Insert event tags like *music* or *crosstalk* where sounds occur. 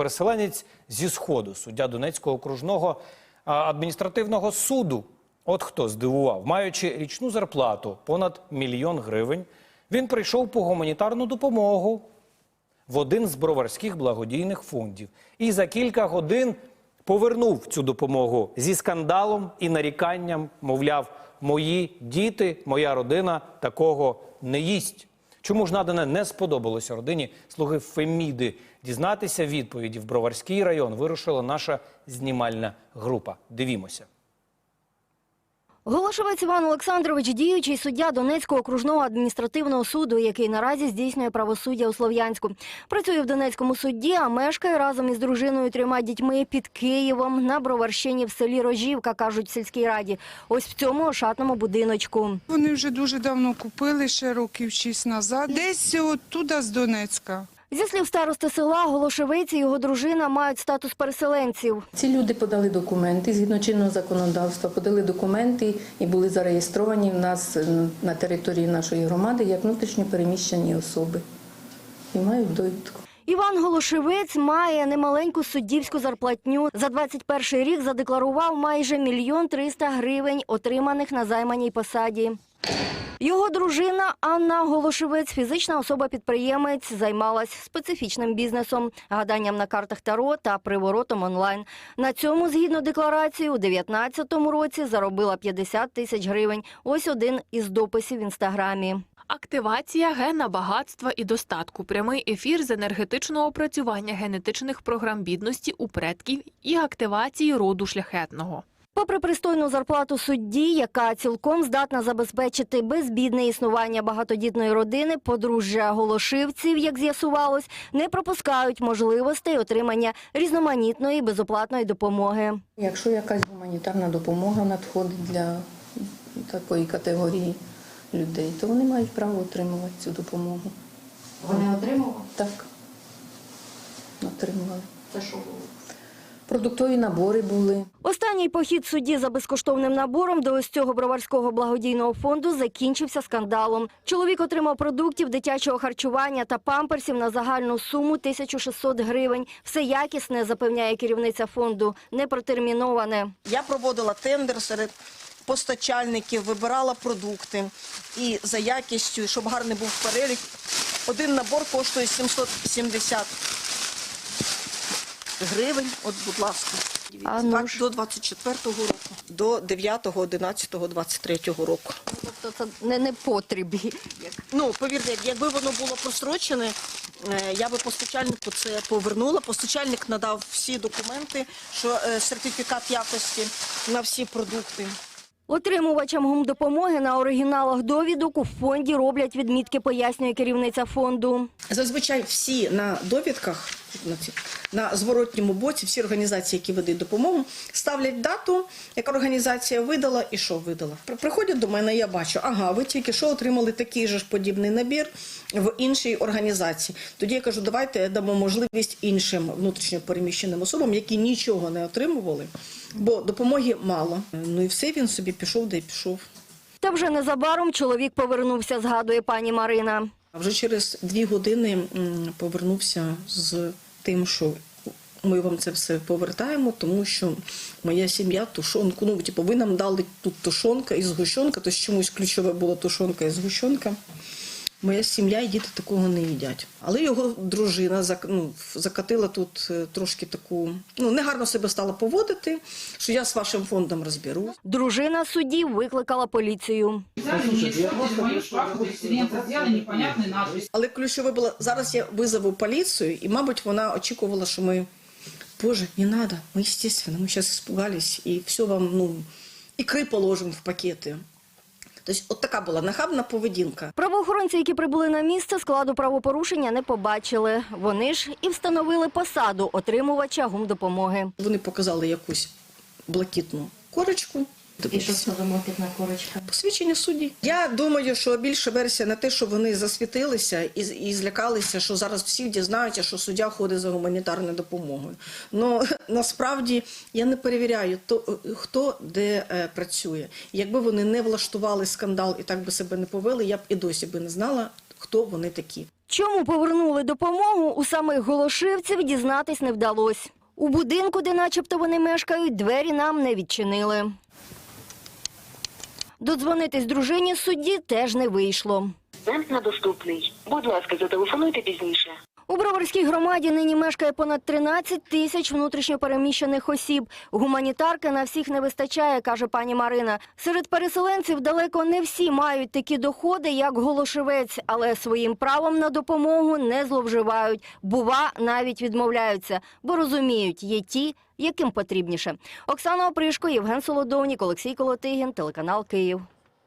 Переселенець зі сходу, суддя Донецького окружного адміністративного суду. От хто здивував, маючи річну зарплату понад мільйон гривень, він прийшов по гуманітарну допомогу в один з броварських благодійних фондів і за кілька годин повернув цю допомогу зі скандалом і наріканням, мовляв, мої діти, моя родина такого не їсть. Чому ж надане не сподобалося родині слуги Феміди? Дізнатися відповіді в Броварський район вирушила наша знімальна група. Дивімося. Голошовець Іван Олександрович, діючий суддя Донецького окружного адміністративного суду, який наразі здійснює правосуддя у Слов'янську. Працює в Донецькому суді, а мешкає разом із дружиною і трьома дітьми під Києвом на Броварщині в селі Рожівка, кажуть в сільській раді. Ось в цьому ошатному будиночку. Вони вже дуже давно купили, ще років шість назад. Десь оттуда з Донецька. Зі слів старости села, Голошевець і його дружина мають статус переселенців. Ці люди подали документи згідно чинного законодавства, подали документи і були зареєстровані в нас на території нашої громади як внутрішньо переміщені особи і мають довідку. Іван Голошевець має немаленьку суддівську зарплатню. За 21 рік задекларував майже мільйон триста гривень, отриманих на займаній посаді. Його дружина Анна Голошевець, фізична особа-підприємець, займалась специфічним бізнесом, гаданням на картах Таро та приворотом онлайн. На цьому, згідно декларації, у 2019 році заробила 50 тисяч гривень. Ось один із дописів в інстаграмі. Активація гена багатства і достатку, прямий ефір з енергетичного опрацювання генетичних програм бідності у предків і активації роду шляхетного. Попри пристойну зарплату судді, яка цілком здатна забезпечити безбідне існування багатодітної родини, подружжя голошивців, як з'ясувалось, не пропускають можливостей отримання різноманітної безоплатної допомоги. Якщо якась гуманітарна допомога надходить для такої категорії людей, то вони мають право отримувати цю допомогу. Вони отримували? Так, отримували. Це що було? Продуктові набори були. Останній похід судді за безкоштовним набором до ось цього броварського благодійного фонду закінчився скандалом. Чоловік отримав продуктів дитячого харчування та памперсів на загальну суму 1600 гривень. Все якісне, запевняє керівниця фонду, не протерміноване. Я проводила тендер серед постачальників, вибирала продукти і за якістю, щоб гарний був перелік. Один набор коштує 770 гривень. От, будь ласка. А ну Так, ж. до 24-го року, до 9-го, 11-го, 23-го року. Тобто це не, не потріб. Ну, повірте, якби воно було просрочене, е, я би постачальнику це повернула. Постачальник надав всі документи, що е, сертифікат якості на всі продукти. Отримувачам гумдопомоги на оригіналах довідок у фонді роблять відмітки, пояснює керівниця фонду. Зазвичай всі на довідках, на, зворотньому боці, всі організації, які видають допомогу, ставлять дату, яка організація видала і що видала. Приходять до мене, я бачу, ага, ви тільки що отримали такий же ж подібний набір в іншій організації. Тоді я кажу, давайте дамо можливість іншим внутрішньо переміщеним особам, які нічого не отримували, бо допомоги мало. Ну і все, він собі пішов, де й пішов. Та вже незабаром чоловік повернувся, згадує пані Марина. А вже через дві години повернувся з тим, що ми вам це все повертаємо, тому що моя сім'я тушонку. Ну, типу, ви нам дали тут тушонка і згущенка, то чомусь ключове було тушонка і згущенка. Моя сім'я і діти такого не їдять. Але його дружина ну, закатила тут е, трошки таку, ну, негарно себе стала поводити, що я з вашим фондом розберусь. Дружина судді викликала поліцію. Але ключове було зараз я визову поліцію, і, мабуть, вона очікувала, що ми, Боже, не надо, ми, естественно, ми зараз испугались, і все вам, ну, ікри положимо в пакети. Тобто, от така була нахабна поведінка. Правоохоронці, які прибули на місце, складу правопорушення не побачили. Вони ж і встановили посаду отримувача гумдопомоги. Вони показали якусь блакитну корочку. Це вимотить на корочка? Посвідчення судді. Я думаю, що більша версія на те, що вони засвітилися і, і злякалися, що зараз всі дізнаються, що суддя ходить за гуманітарною допомогою. Ну *laughs* насправді я не перевіряю, то хто де е, працює. Якби вони не влаштували скандал і так би себе не повели, я б і досі би не знала, хто вони такі. Чому повернули допомогу у самих Голошивців, дізнатись не вдалося. У будинку, де начебто вони мешкають, двері нам не відчинили. Додзвонитись дружині судді теж не вийшло. Цент недоступний. Будь ласка, зателефонуйте пізніше. У Броварській громаді нині мешкає понад 13 тисяч внутрішньопереміщених осіб. Гуманітарки на всіх не вистачає, каже пані Марина. Серед переселенців далеко не всі мають такі доходи, як Голошевець, але своїм правом на допомогу не зловживають. Бува, навіть відмовляються, бо розуміють, є ті, яким потрібніше. Оксана Опришко, Євген Солодовнік, Олексій Колотигін, телеканал Київ.